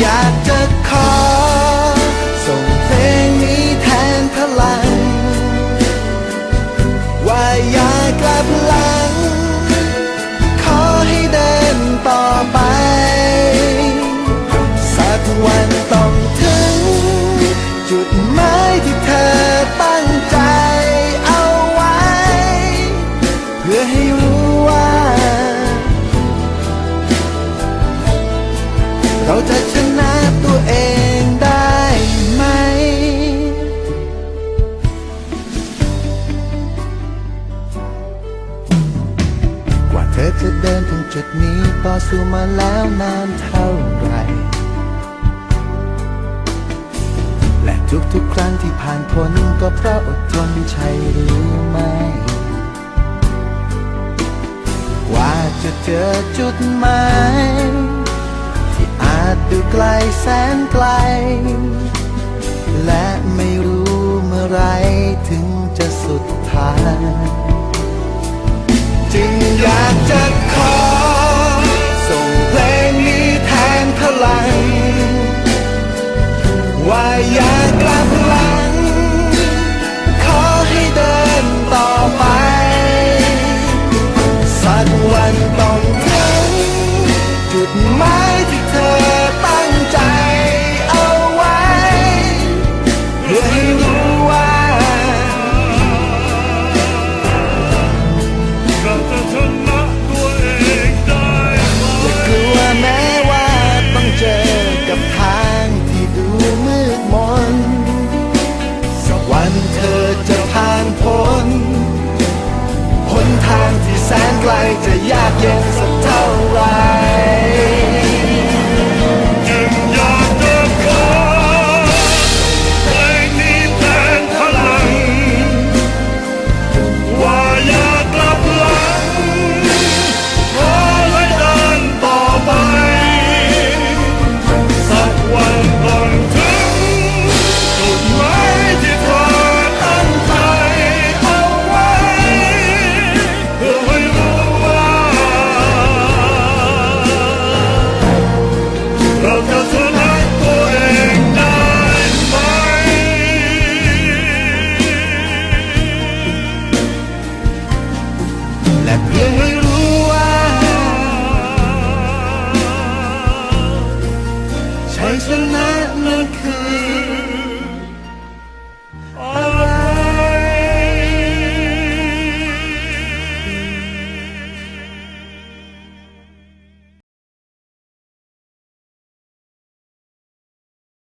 อยากจะขอ ส่งเพลงนี้แทนพลัง ว่าอย่ากลับหลัง ขอให้เดินต่อไป สักวันต้องถึง จุดหมายที่เธอตั้งใจเอาไว้ เพื่อให้รู้ว่า เราจะ จุดนี้ต่อสู้มาแล้วนานเท่าไร และทุกๆครั้งที่ผ่านพ้นก็เพราะอดทนใช่หรือไม่ กว่าจะเจอจุดหมายที่อาจดูไกลแสนไกล และไม่รู้เมื่อไรถึงจะสุดทางจึงอยากจะ Let's go.